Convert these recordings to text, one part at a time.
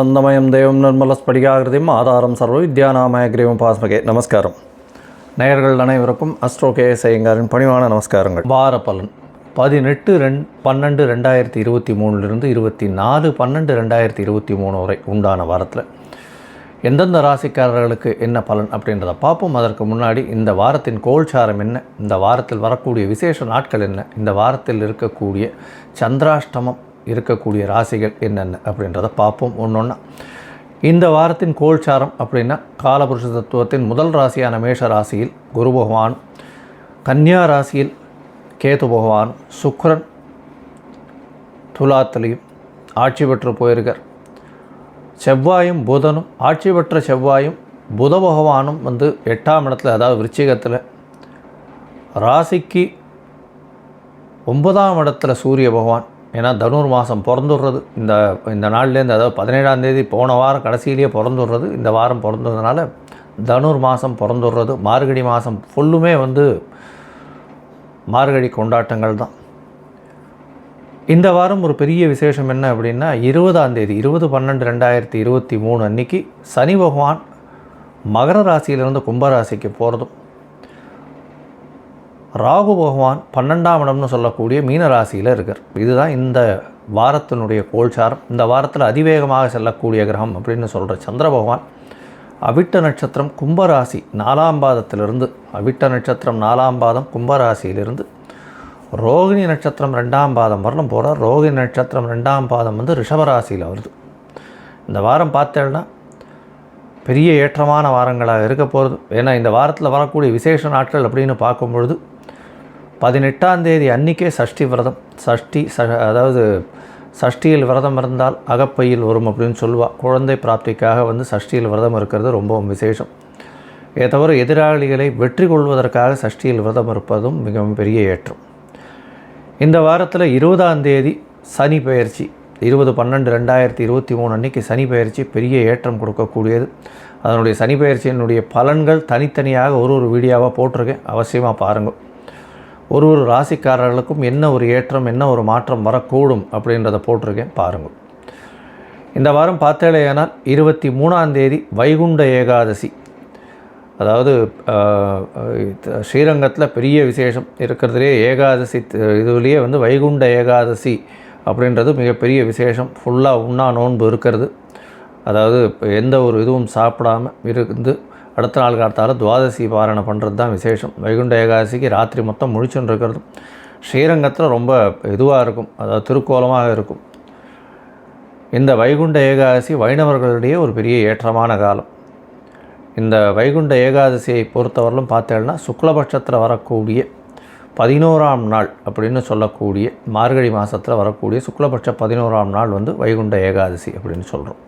ఆనందమయం தெய்வம் நிர்மல ஸ்படிகாகிருதியும் ஆதாரம் சர்வ வித்யாநாமயக்ரீவம் பாஸ்மகே. நமஸ்காரம். நேயர்கள் அனைவருக்கும் அஸ்ட்ரோ கே ஐயங்காரின் பணிவான நமஸ்காரங்கள். வார பலன். பதினெட்டு ரெண் பன்னெண்டு ரெண்டாயிரத்தி இருபத்தி மூணுலேருந்து இருபத்தி நாலு பன்னெண்டு ரெண்டாயிரத்தி இருபத்தி மூணு வரை உண்டான வாரத்தில் எந்தெந்த ராசிக்காரர்களுக்கு என்ன பலன் அப்படின்றத பார்ப்போம். அதற்கு முன்னாடி இந்த வாரத்தின் கோல்சாரம் என்ன? இந்த வாரத்தில் வரக்கூடிய விசேஷ நாட்கள் என்ன? இந்த வாரத்தில் இருக்கக்கூடிய சந்திராஷ்டமம் இருக்கக்கூடிய ராசிகள் என்னென்ன அப்படின்றத பார்ப்போம். ஒன்று இந்த வாரத்தின் கோல்சாரம் அப்படின்னா காலபுருஷ தத்துவத்தின் முதல் ராசியான மேஷ ராசியில் குரு பகவான் கன்னியா ராசியில் கேது பகவான் சுக்ரன் துலாத்திலையும் ஆட்சி பெற்று போயிருக்கார். செவ்வாயும் புதனும் ஆட்சி பெற்ற செவ்வாயும் புத பகவானும் வந்து எட்டாம் இடத்துல அதாவது விருச்சிகத்தில் ராசிக்கு ஒன்பதாம் இடத்துல சூரிய பகவான் ஏன்னா தனுர் மாதம் பிறந்துடுறது. இந்த இந்த நாள்லேருந்து அதாவது பதினேழாம் தேதி போன வாரம் கடைசியிலேயே பிறந்துடுறது. இந்த வாரம் பிறந்ததுனால தனுர் மாதம் பிறந்துடுறது. மார்கழி மாதம் ஃபுல்லுமே வந்து மார்கழி கொண்டாட்டங்கள் தான். இந்த வாரம் ஒரு பெரிய விசேஷம் என்ன அப்படின்னா இருபதாம் தேதி இருபது பன்னெண்டு ரெண்டாயிரத்தி இருபத்தி மூணு அன்னைக்கு சனி பகவான் மகர ராசியிலிருந்து கும்பராசிக்கு போகிறதும் ராகு பகவான் பன்னெண்டாம் இடம்னு சொல்லக்கூடிய மீன ராசியில் இருக்கார். இதுதான் இந்த வாரத்தினுடைய கோல்சாரம். இந்த வாரத்தில் அதிவேகமாக செல்லக்கூடிய கிரகம் அப்படின்னு சொல்கிற சந்திர பகவான். அவிட்ட நட்சத்திரம் கும்பராசி நாலாம் பாதத்திலிருந்து அவிட்ட நட்சத்திரம் நாலாம் பாதம் கும்பராசியிலிருந்து ரோகிணி நட்சத்திரம் ரெண்டாம் பாதம் வரணும் போகிறார் ரோகிணி நட்சத்திரம் ரெண்டாம் பாதம் வந்து ரிஷபராசியில் வருது. இந்த வாரம் பார்த்தேன்னா பெரிய ஏற்றமான வாரங்களாக இருக்க போகிறது ஏன்னா இந்த வாரத்தில் வரக்கூடிய விசேஷ நாட்கள் அப்படின்னு பார்க்கும் பொழுது பதினெட்டாம் தேதி அன்றைக்கே சஷ்டி விரதம் சஷ்டி ச அதாவது சஷ்டியில் விரதம் இருந்தால் அகப்பையில் வரும் அப்படின்னு சொல்லுவாள் குழந்தை பிராப்திக்காக வந்து சஷ்டியில் விரதம் இருக்கிறது ரொம்பவும் விசேஷம். இதை தவிர எதிராளிகளை வெற்றி கொள்வதற்காக சஷ்டியில் விரதம் இருப்பதும் மிகவும் பெரிய ஏற்றம். இந்த வாரத்தில் இருபதாம் தேதி சனி பயிற்சி இருபது பன்னெண்டு ரெண்டாயிரத்தி இருபத்தி மூணு அன்றைக்கி சனி பயிற்சி பெரிய ஏற்றம் கொடுக்கக்கூடியது. அதனுடைய சனி பயிற்சியினுடைய பலன்கள் தனித்தனியாக ஒரு ஒரு வீடியோவாக போட்டிருக்கேன். அவசியமாக பாருங்கள் ஒரு ஒரு ராசிக்காரர்களுக்கும் என்ன ஒரு ஏற்றம் என்ன ஒரு மாற்றம் வரக்கூடும் அப்படின்றத போட்டிருக்கேன். பாருங்கள். இந்த வாரம் பார்த்தேலையானால் இருபத்தி மூணாம் தேதி வைகுண்ட ஏகாதசி. அதாவது ஸ்ரீரங்கத்தில் பெரிய விசேஷம். இருக்கிறதுலே ஏகாதசி இதுலேயே வந்து வைகுண்ட ஏகாதசி அப்படின்றது மிகப்பெரிய விசேஷம். ஃபுல்லாக உண்ணா நோன்பு இருக்கிறது. அதாவது எந்த ஒரு இதுவும் சாப்பிடாமல் இருந்து அடுத்த நாள் காலத்தால் துவாதசி பாரணை பண்ணுறது தான் விசேஷம். வைகுண்ட ஏகாதசிக்கு ராத்திரி மொத்தம் முழிச்சுன்னு இருக்கிறது ஸ்ரீரங்கத்தில் ரொம்ப இதுவாக இருக்கும். அதாவது திருக்கோலமாக இருக்கும். இந்த வைகுண்ட ஏகாதசி வைணவர்களிடையே ஒரு பெரிய ஏற்றமான காலம். இந்த வைகுண்ட ஏகாதசியை பொறுத்தவரையிலும் பார்த்தேன்னா சுக்லபட்சத்தில் வரக்கூடிய பதினோராம் நாள் அப்படின்னு சொல்லக்கூடிய மார்கழி மாதத்தில் வரக்கூடிய சுக்லபட்ச பதினோராம் நாள் வந்து வைகுண்ட ஏகாதசி அப்படின்னு சொல்கிறோம்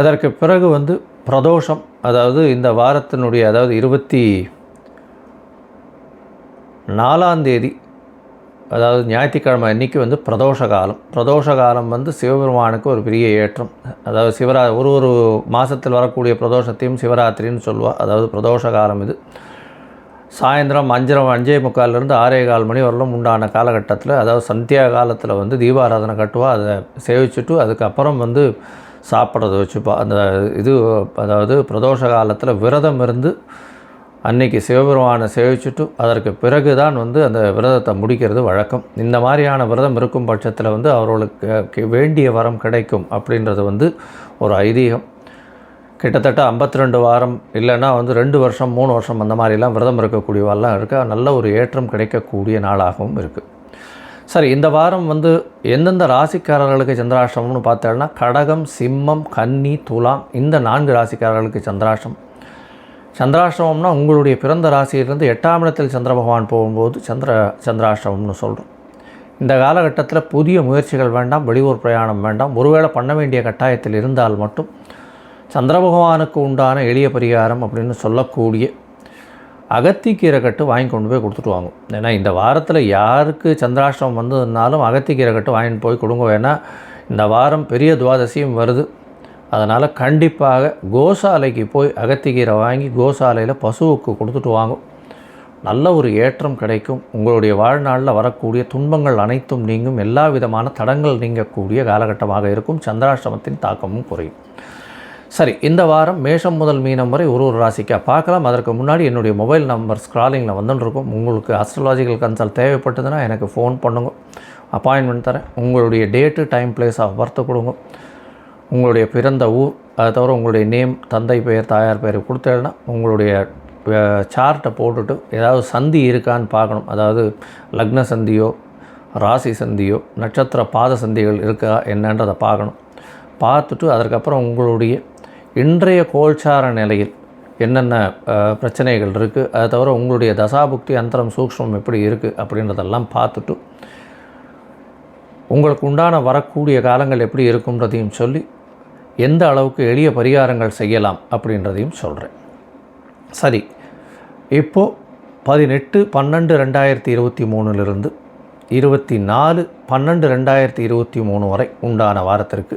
அதற்கு பிறகு வந்து பிரதோஷம் அதாவது இந்த வாரத்தினுடைய அதாவது இருபத்தி நாலாம் தேதி அதாவது ஞாயிற்றுக்கிழமை அன்றைக்கி வந்து பிரதோஷ காலம். பிரதோஷ காலம் வந்து சிவபெருமானுக்கு ஒரு பெரிய ஏற்றம். அதாவது சிவரா ஒரு ஒரு மாதத்தில் வரக்கூடிய பிரதோஷத்தையும் சிவராத்திரின்னு சொல்லுவாள் அதாவது பிரதோஷ காலம் இது. சாயந்தரம் அஞ்சரை அஞ்சே முக்கால்லேருந்து ஆறே கால் மணி வரலும் உண்டான காலகட்டத்தில் அதாவது சந்தியா காலத்தில் வந்து தீபாராதனை கட்டுவா அதை சேவிச்சுட்டு அதுக்கப்புறம் வந்து சாப்பிட்றத வச்சு அந்த இது அதாவது பிரதோஷ காலத்தில் விரதம் இருந்து அன்னைக்கு சிவபெருமானை சேவிச்சுட்டு அதற்கு பிறகு தான் வந்து அந்த விரதத்தை முடிக்கிறது வழக்கம். இந்த மாதிரியான விரதம் இருக்கும் பட்சத்தில் வந்து அவர்களுக்கு வேண்டிய வரம் கிடைக்கும் அப்படின்றது வந்து ஒரு ஐதீகம். கிட்டத்தட்ட ஐம்பத்தி ரெண்டு வாரம் இல்லைன்னா வந்து ரெண்டு வருஷம் மூணு வருஷம் அந்த மாதிரிலாம் விரதம் இருக்கக்கூடியவெல்லாம் இருக்குது நல்ல ஒரு ஏற்றம் கிடைக்கக்கூடிய நாளாகவும் இருக்குது சரி இந்த வாரம் வந்து எந்தெந்த ராசிக்காரர்களுக்கு சந்திராஷ்டமம்னு பார்த்தோம்னா கடகம் சிம்மம் கன்னி துலாம் இந்த நான்கு ராசிக்காரர்களுக்கு சந்திராஷ்டம். சந்திராஷ்டமம்னா உங்களுடைய பிறந்த ராசியிலிருந்து எட்டாம் இடத்தில் சந்திர பகவான் போகும்போது சந்திர சந்திராஷ்டமம்னு சொல்கிறோம் இந்த காலகட்டத்தில் புதிய முயற்சிகள் வேண்டாம் வெளியூர் பிரயாணம் வேண்டாம். ஒருவேளை பண்ண வேண்டிய கட்டாயத்தில் இருந்தால் மட்டும் சந்திர பகவானுக்கு உண்டான எளிய பரிகாரம் அப்படின்னு சொல்லக்கூடிய அகத்திக்கீரை கட்டு வாங்கி கொண்டு போய் கொடுத்துட்டு வாங்கும் ஏன்னா இந்த வாரத்தில் யாருக்கு சந்திராஷ்டிரம் வந்ததுனாலும் அகத்திக்கீரை கட்டு வாங்கிட்டு போய் கொடுங்க. வேணால் இந்த வாரம் பெரிய துவாதசியும் வருது. அதனால் கண்டிப்பாக கோசாலைக்கு போய் அகத்திக்கீரை வாங்கி கோசாலையில் பசுவுக்கு கொடுத்துட்டு வாங்கும் நல்ல ஒரு ஏற்றம் கிடைக்கும். உங்களுடைய வாழ்நாளில் வரக்கூடிய துன்பங்கள் அனைத்தும் நீங்கும். எல்லா விதமான தடங்கள் நீங்கக்கூடிய காலகட்டமாக இருக்கும். சந்திராஷ்டமத்தின் தாக்கமும் குறையும். சரி இந்த வாரம் மேஷம் முதல் மீனம் வரை ஒரு ஒரு ராசிக்காக பார்க்கலாம். அதற்கு முன்னாடி என்னுடைய மொபைல் நம்பர் ஸ்க்ராலிங்கில் வந்துட்டுருக்கும் உங்களுக்கு அஸ்ட்ராலாஜிக்கல் கன்சல்ட் தேவைப்பட்டதுன்னா எனக்கு ஃபோன் பண்ணுங்க. அப்பாயின்மெண்ட் தரேன். உங்களுடைய date time place of birth கொடுங்க. உங்களுடைய பிறந்த ஊர் அதை தவிர உங்களுடைய நேம் தந்தை பெயர் தாயார் பெயர் கொடுத்தேன்னா உங்களுடைய சார்ட்டை போட்டுட்டு ஏதாவது சந்தி இருக்கான்னு பார்க்கணும். அதாவது லக்ன சந்தியோ ராசி சந்தியோ நட்சத்திர பாத சந்திகள் இருக்கா என்னன்றதை பார்க்கணும். பார்த்துட்டு அதற்கப்புறம் உங்களுடைய இன்றைய கோல்சார நிலையில் என்னென்ன பிரச்சனைகள் இருக்குது அதை தவிர உங்களுடைய தசாபுக்தி அந்தரம் சூக்ஷ்மம் எப்படி இருக்குது அப்படின்றதெல்லாம் பார்த்துட்டு உங்களுக்கு உண்டான வரக்கூடிய காலங்கள் எப்படி இருக்குன்றதையும் சொல்லி எந்த அளவுக்கு எளிய பரிகாரங்கள் செய்யலாம் அப்படின்றதையும் சொல்கிறேன் சரி இப்போது பதினெட்டு பன்னெண்டு ரெண்டாயிரத்தி இருபத்தி மூணுலேருந்து இருபத்தி நாலு பன்னெண்டு ரெண்டாயிரத்தி இருபத்தி மூணு வரை உண்டான வாரத்திற்கு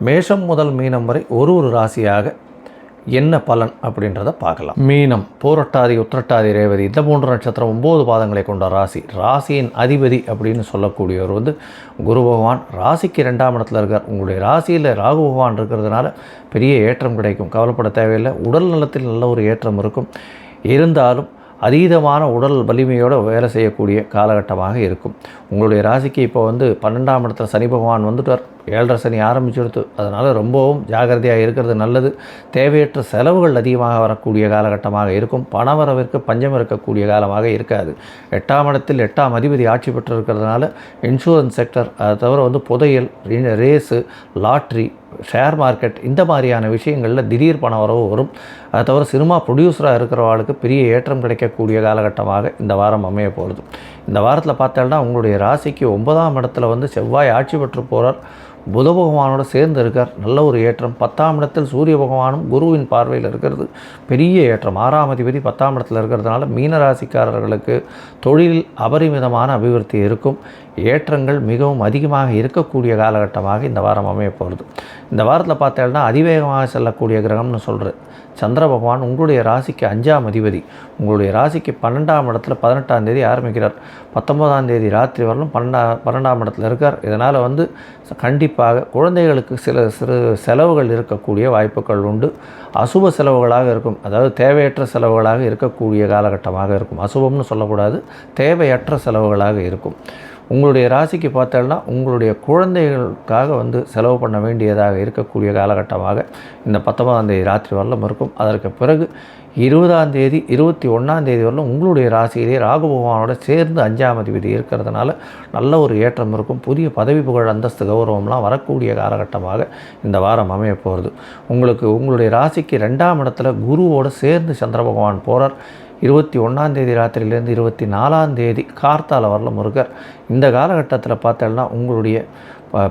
மேஷம் முதல் மீனம் வரை ஒரு ஒரு ராசியாக என்ன பலன் அப்படின்றத பார்க்கலாம். மீனம் பூரட்டாதி உத்திரட்டாதி ரேவதி இந்த போன்ற நட்சத்திரம் ஒம்பது பாதங்களை கொண்ட ராசி. ராசியின் அதிபதி அப்படின்னு சொல்லக்கூடியவர் வந்து குரு பகவான். ராசிக்கு ரெண்டாம் இடத்துல இருக்கார். உங்களுடைய ராசியில் ராகு பகவான் இருக்கிறதுனால பெரிய ஏற்றம் கிடைக்கும். கவலைப்பட தேவையில்லை. உடல் நலத்தில் நல்ல ஒரு ஏற்றம் இருக்கும். இருந்தாலும் அதீதமான உடல் வலிமையோடு வேலை செய்யக்கூடிய காலகட்டமாக இருக்கும். உங்களுடைய ராசிக்கு இப்போ வந்து பன்னெண்டாம் இடத்துல சனி பகவான் வந்துட்டார். ஏழரை சனி ஆரம்பிச்சுடுத்து. அதனால் ரொம்பவும் ஜாகிரதையாக இருக்கிறது நல்லது. தேவையற்ற செலவுகள் அதிகமாக வரக்கூடிய காலகட்டமாக இருக்கும். பணவரவிற்கு பஞ்சம் இருக்கக்கூடிய காலமாக இருக்காது. எட்டாம் இடத்தில் எட்டாம் அதிபதி ஆட்சி பெற்றிருக்கிறதுனால இன்சூரன்ஸ் செக்டர் அதை தவிர வந்து புதையல் ரேஸு லாட்ரி ஷேர் மார்க்கெட் இந்த மாதிரியான விஷயங்களில் திடீர் பண வரவு வரும். அதை தவிர சினிமா ப்ரொடியூசராக இருக்கிறவர்களுக்கு பெரிய ஏற்றம் கிடைக்கக்கூடிய காலகட்டமாக இந்த வாரம் அமைய போகிறது இந்த வாரத்தில் பார்த்தோம்னா உங்களுடைய ராசிக்கு ஒன்பதாம் இடத்துல வந்து செவ்வாய் ஆட்சி பெற்று போகிறார் புத பகவானோட சேர்ந்து இருக்கார். நல்ல ஒரு ஏற்றம். பத்தாம் இடத்தில் சூரிய பகவானும் குருவின் பார்வையில் இருக்கிறது. பெரிய ஏற்றம். ஆறாம் அதிபதி பத்தாம் இடத்துல இருக்கிறதுனால மீன ராசிக்காரர்களுக்கு தொழிலில் அபரிமிதமான அபிவிருத்தி இருக்கும். ஏற்றங்கள் மிகவும் அதிகமாக இருக்கக்கூடிய காலகட்டமாக இந்த வாரம் அமையப்போகிறது இந்த வாரத்தில் பார்த்தேன்னா அதிவேகமாக செல்லக்கூடிய கிரகம்னு சொல்கிறது சந்திர பகவான் உங்களுடைய ராசிக்கு அஞ்சாம் அதிபதி. உங்களுடைய ராசிக்கு பன்னெண்டாம் இடத்துல பதினெட்டாம் தேதி ஆரம்பிக்கிறார். பத்தொன்பதாம் தேதி ராத்திரி வரலும் பன்னெண்டா பன்னெண்டாம் இடத்துல இருக்கார். இதனால் வந்து கண்டிப்பாக குழந்தைகளுக்கு சில சிறு செலவுகள் இருக்கக்கூடிய வாய்ப்புகள் உண்டு. அசுப செலவுகளாக இருக்கும். அதாவது தேவையற்ற செலவுகளாக இருக்கக்கூடிய காலகட்டமாக இருக்கும். அசுபம்னு சொல்லக்கூடாது. தேவையற்ற செலவுகளாக இருக்கும். உங்களுடைய ராசிக்கு பார்த்தோம்னா உங்களுடைய குழந்தைகளுக்காக வந்து செலவு பண்ண வேண்டியதாக இருக்கக்கூடிய காலகட்டமாக இந்த பத்தொன்பதாம் தேதி ராத்திரி வரலும் இருக்கும். அதற்கு பிறகு இருபதாம் தேதி இருபத்தி ஒன்றாம் தேதி வரலும் உங்களுடைய ராசியிலே ராகு பகவானோட சேர்ந்து அஞ்சாம் அதிபதி இருக்கிறதுனால நல்ல ஒரு ஏற்றம் இருக்கும். புதிய பதவி புகழ் அந்தஸ்து கௌரவம்லாம் வரக்கூடிய காலகட்டமாக இந்த வாரம் அமைய போகிறது. உங்களுக்கு உங்களுடைய ராசிக்கு ரெண்டாம் இடத்துல குருவோடு சேர்ந்து சந்திர பகவான் போகிறார் இருபத்தி ஒன்றாம் தேதி ராத்திரியிலேருந்து இருபத்தி நாலாம் தேதி கார்த்தால வரல முருகர் இந்த காலகட்டத்தில் பார்த்தோம்னா உங்களுடைய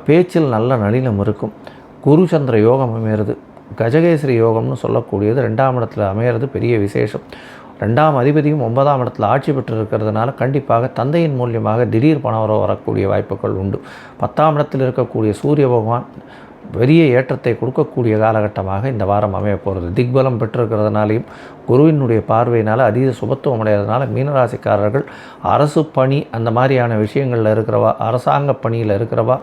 பேச்சில் நல்ல நளினம் இருக்கும். குரு சந்திர யோகம் அமையிறது கஜகேசரி யோகம்னு சொல்லக்கூடியது ரெண்டாம் இடத்துல அமையிறது பெரிய விசேஷம். ரெண்டாம் அதிபதியும் ஒன்பதாம் இடத்துல ஆட்சி பெற்று இருக்கிறதுனால கண்டிப்பாக தந்தையின் மூலியமாக திடீர் பணவரவு வரக்கூடிய வாய்ப்புகள் உண்டு. பத்தாம் இடத்தில் இருக்கக்கூடிய சூரிய பகவான் பெரிய ஏற்றத்தை கொடுக்கக்கூடிய காலகட்டமாக இந்த வாரம் அமைய போகிறது. திக்பலம் பெற்றிருக்கிறதுனாலையும் குருவினுடைய பார்வையினால் அதீத சுபத்துவம் அடைகிறதுனால மீனராசிக்காரர்கள் அரசு பணி அந்த மாதிரியான விஷயங்களில் இருக்கிறவா அரசாங்க பணியில் இருக்கிறவா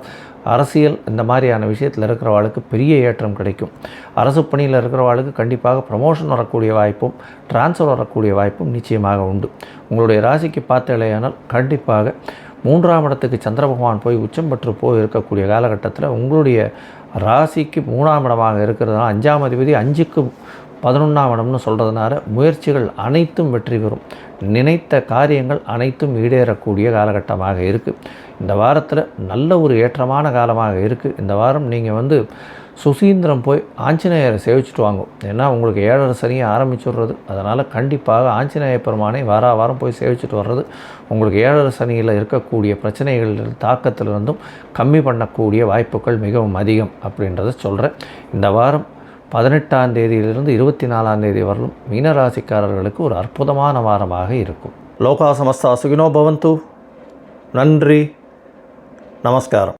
அரசியல் இந்த மாதிரியான விஷயத்தில் இருக்கிறவாளுக்கு பெரிய ஏற்றம் கிடைக்கும். அரசு பணியில் இருக்கிறவாளுக்கு கண்டிப்பாக ப்ரமோஷன் வரக்கூடிய வாய்ப்பும் ட்ரான்ஸ்ஃபர் வரக்கூடிய வாய்ப்பும் நிச்சயமாக உண்டு. உங்களுடைய ராசிக்கு பார்த்தலையானால் கண்டிப்பாக மூன்றாம் இடத்துக்கு சந்திர பகவான் போய் உச்சம் பெற்று போய் இருக்கக்கூடிய காலகட்டத்தில் உங்களுடைய ராசிக்கு மூணாம் இடமாக இருக்கிறதுனால அஞ்சாம் அதிபதி அஞ்சுக்கு பதினொன்றாம் இடம்னு சொல்கிறதுனால முயற்சிகள் அனைத்தும் வெற்றி பெறும். நினைத்த காரியங்கள் அனைத்தும் ஈடேறக்கூடிய காலகட்டமாக இருக்குது இந்த வாரத்தில் நல்ல ஒரு ஏற்றமான காலமாக இருக்குது இந்த வாரம் நீங்கள் வந்து சுசீந்திரம் போய் ஆஞ்சநேயரை சேவிச்சுட்டு வாங்க ஏன்னா உங்களுக்கு ஏழரை சனியை ஆரம்பிச்சுடுறது அதனால் கண்டிப்பாக ஆஞ்சநேய பெருமானை வார வாரம் போய் சேவிச்சுட்டு வர்றது உங்களுக்கு ஏழரை சனியில் இருக்கக்கூடிய பிரச்சனைகள் தாக்கத்திலிருந்தும் கம்மி பண்ணக்கூடிய வாய்ப்புகள் மிகவும் அதிகம் அப்படின்றத சொல்கிறேன் இந்த வாரம் பதினெட்டாம் தேதியிலிருந்து இருபத்தி நாலாம் தேதி வரலும் மீனராசிக்காரர்களுக்கு ஒரு அற்புதமான வாரமாக இருக்கும். லோகா சமஸ்தா சுகினோ பவந்து. நன்றி. நமஸ்காரம்.